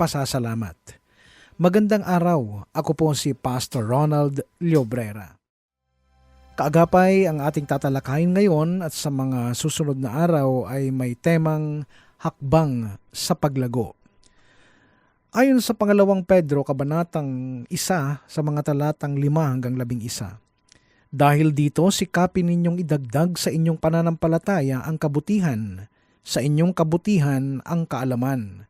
pasasalamat. Magandang araw, ako po si Pastor Ronald Llobrera. Kaagapay ang ating tatalakayin ngayon at sa mga susunod na araw ay may temang hakbang sa paglago. Ayon sa pangalawang Pedro, kabanatang isa sa mga talatang lima hanggang labing isa, dahil dito, sikapin ninyong idagdag sa inyong pananampalataya ang kabutihan, sa inyong kabutihan ang kaalaman,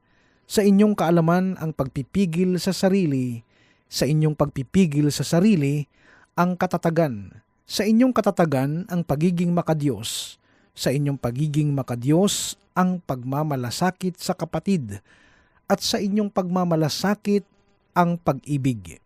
sa inyong kaalaman ang pagpipigil sa sarili, sa inyong pagpipigil sa sarili ang katatagan, sa inyong katatagan ang pagiging makadiyos, sa inyong pagiging makadiyos ang pagmamalasakit sa kapatid, at sa inyong pagmamalasakit ang pag-ibig.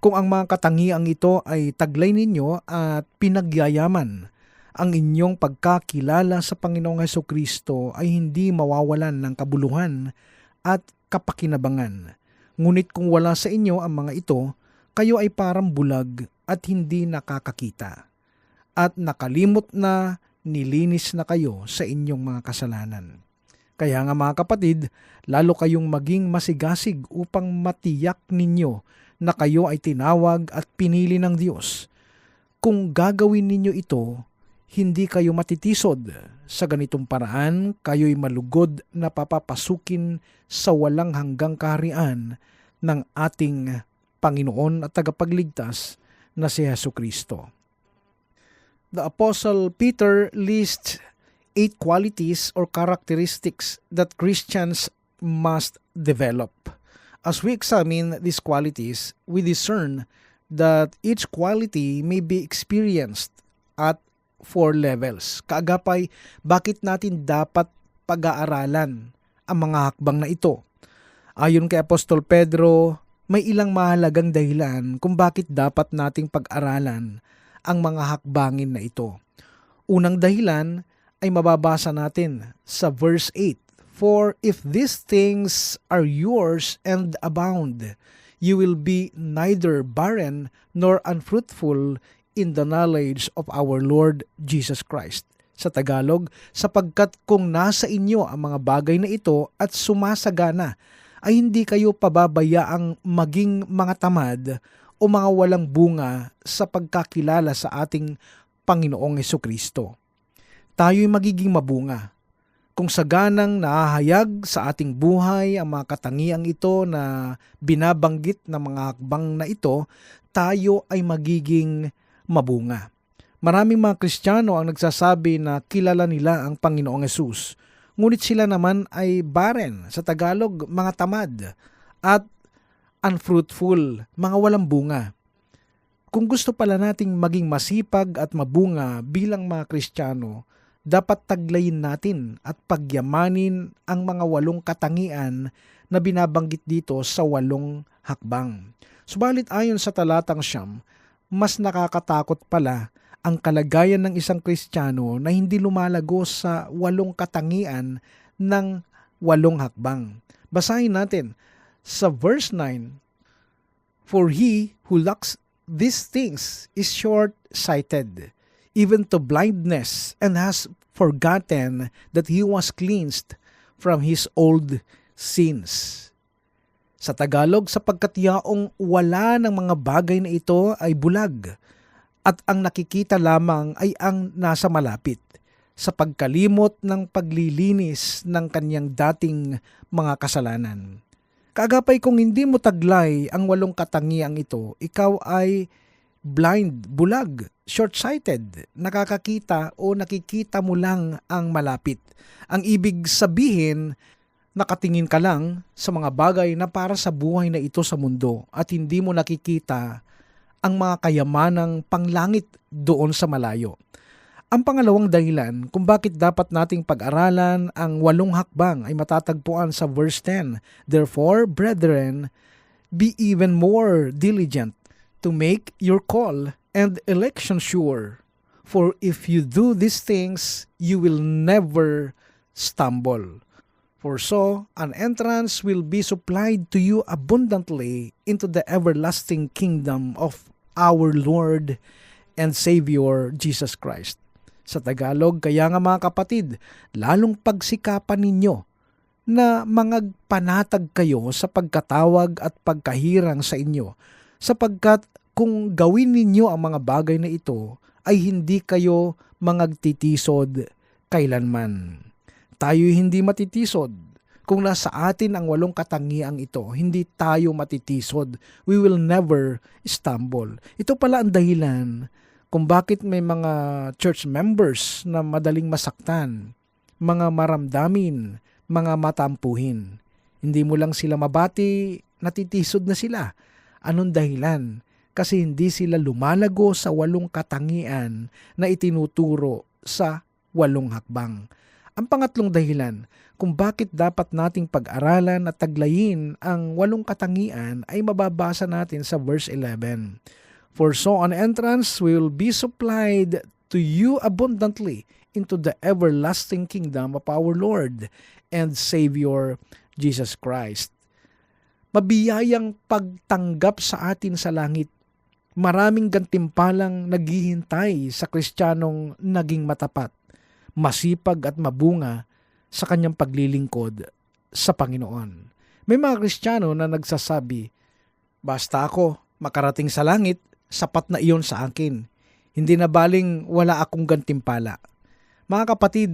Kung ang mga katangiang ito ay taglay ninyo at pinagyayaman, ang inyong pagkakilala sa Panginoong Heso Kristo ay hindi mawawalan ng kabuluhan at kapakinabangan. Ngunit kung wala sa inyo ang mga ito, kayo ay parang bulag at hindi nakakakita. At nakalimot na nilinis na kayo sa inyong mga kasalanan. Kaya nga mga kapatid, lalo kayong maging masigasig upang matiyak ninyo na kayo ay tinawag at pinili ng Diyos. Kung gagawin ninyo ito, hindi kayo matitisod. Sa ganitong paraan, kayo'y malugod na papapasukin sa walang hanggang kaharian ng ating Panginoon at tagapagligtas na si Yesu Kristo. The Apostle Peter lists eight qualities or characteristics that Christians must develop. As we examine these qualities, we discern that each quality may be experienced at four levels. Kaagapay, bakit natin dapat pag-aaralan ang mga hakbang na ito? Ayon kay Apostol Pedro, may ilang mahalagang dahilan kung bakit dapat nating pag-aralan ang mga hakbangin na ito. Unang dahilan ay mababasa natin sa verse 8 For if these things are yours and abound, you will be neither barren nor unfruitful in the knowledge of our Lord Jesus Christ. Sa Tagalog, sapagkat kung nasa inyo ang mga bagay na ito at sumasagana, ay hindi kayo pababayaang maging mga tamad o mga walang bunga sa pagkakilala sa ating Panginoong Heso Kristo. Tayo'y magiging mabunga kung saganang nahahayag sa ating buhay ang mga katangiang ito na binabanggit ng mga hakbang na ito, tayo ay magiging mabunga. Maraming mga Kristiyano ang nagsasabi na kilala nila ang Panginoong Yesus, ngunit sila naman ay barren, sa Tagalog, mga tamad, at unfruitful, mga walang bunga. Kung gusto pala nating maging masipag at mabunga bilang mga Kristiyano, dapat taglayin natin at pagyamanin ang mga walong katangian na binabanggit dito sa walong hakbang. Subalit ayon sa talatang siyam, mas nakakatakot pala ang kalagayan ng isang Kristiyano na hindi lumalago sa walong katangian ng walong hakbang. Basahin natin sa verse 9, For he who lacks these things is short-sighted, even to blindness, and has forgotten that he was cleansed from his old sins. Sa Tagalog, sapagkat yaong wala ng mga bagay na ito ay bulag, at ang nakikita lamang ay ang nasa malapit, sa pagkalimot ng paglilinis ng kanyang dating mga kasalanan. Kagapay kung hindi mo taglay ang walong katangiang ito, ikaw ay blind, bulag, short-sighted, nakakakita o nakikita mo lang ang malapit. Ang ibig sabihin, nakatingin ka lang sa mga bagay na para sa buhay na ito sa mundo at hindi mo nakikita ang mga kayamanang panglangit doon sa malayo. Ang pangalawang dahilan kung bakit dapat nating pag-aralan ang walong hakbang ay matatagpuan sa verse 10. Therefore, brethren, be even more diligent to make your call and election sure. For if you do these things, you will never stumble. For so, an entrance will be supplied to you abundantly into the everlasting kingdom of our Lord and Savior Jesus Christ. Sa Tagalog, kaya nga mga kapatid, lalong pagsikapan ninyo na mangagpanatag kayo sa pagkatawag at pagkahirang sa inyo, sapagkat kung gawin ninyo ang mga bagay na ito, ay hindi kayo mangagtitisod kailanman. Tayo hindi matitisod. Kung nasa atin ang walong katangiang ito, hindi tayo matitisod. We will never stumble. Ito pala ang dahilan kung bakit may mga church members na madaling masaktan, mga maramdamin, mga matampuhin. Hindi mo lang sila mabati, natitisod na sila. Anong dahilan? Kasi hindi sila lumalago sa walong katangian na itinuturo sa walong hakbang. Ang pangatlong dahilan kung bakit dapat nating pag-aralan at taglayin ang walong katangian ay mababasa natin sa verse 11. For so on entrance will be supplied to you abundantly into the everlasting kingdom of our Lord and Savior Jesus Christ. Mabiyayang pagtanggap sa atin sa langit. Maraming gantimpalang naghihintay sa kristyanong naging matapat, masipag at mabunga sa kanyang paglilingkod sa Panginoon. May mga kristyano na nagsasabi, Basta ako makarating sa langit, sapat na iyon sa akin. Hindi na baling wala akong gantimpala. Mga kapatid,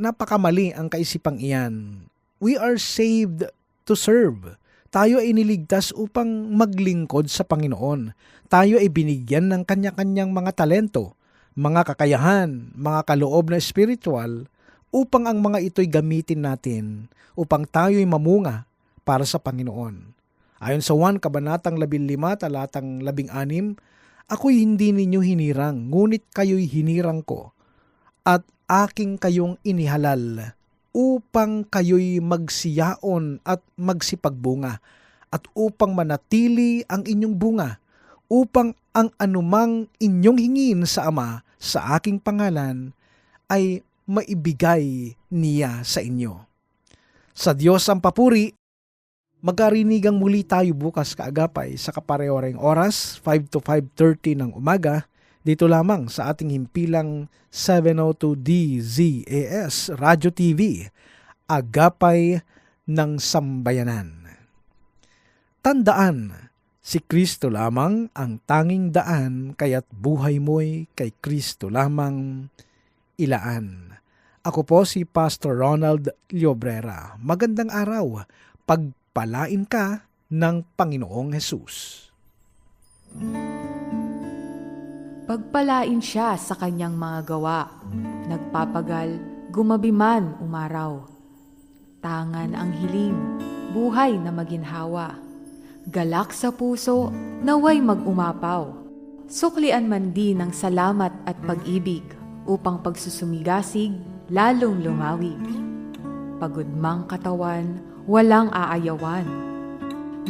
napakamali ang kaisipang iyan. We are saved to serve. Tayo ay niligtas upang maglingkod sa Panginoon. Tayo ay binigyan ng kanya-kanyang mga talento, mga kakayahan, mga kaloob na espiritual upang ang mga ito'y gamitin natin upang tayo'y mamunga para sa Panginoon. Ayon sa 1 Kabanatang 15, talatang 16, Ako'y hindi ninyo hinirang, ngunit kayo'y hinirang ko, at aking kayong inihalal, upang kayo'y magsiyaon at magsipagbunga, at upang manatili ang inyong bunga, upang ang anumang inyong hingin sa Ama sa aking pangalan ay maibigay niya sa inyo. Sa Diyos ang papuri, magkarinigang muli tayo bukas kaagapay sa kaparehoreng oras, 5 to 5.30 ng umaga, dito lamang sa ating himpilang 702 DZAS Radio TV, Agapay ng Sambayanan. Tandaan, si Kristo lamang ang tanging daan kaya't buhay mo'y kay Kristo lamang ilaan. Ako po si Pastor Ronald Llobrera. Magandang araw. Pagpalain ka ng Panginoong Hesus. Pagpalain siya sa kanyang mga gawa. Nagpapagal, gumabi man umaraw. Tangan ang hiling, buhay na maginhawa. Galak sa puso, naway mag-umapaw. Suklian man din ng salamat at pag-ibig upang pagsusumigasig lalong lumawig. Pagod mang katawan, walang aayawan.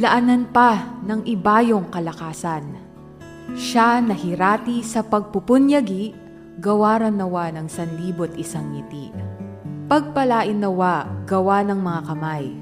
Laanan pa ng ibayong kalakasan. Siya nahirati sa pagpupunyagi, gawaran nawa ng sanlibot isang ngiti. Pagpalain nawa, gawa ng mga kamay,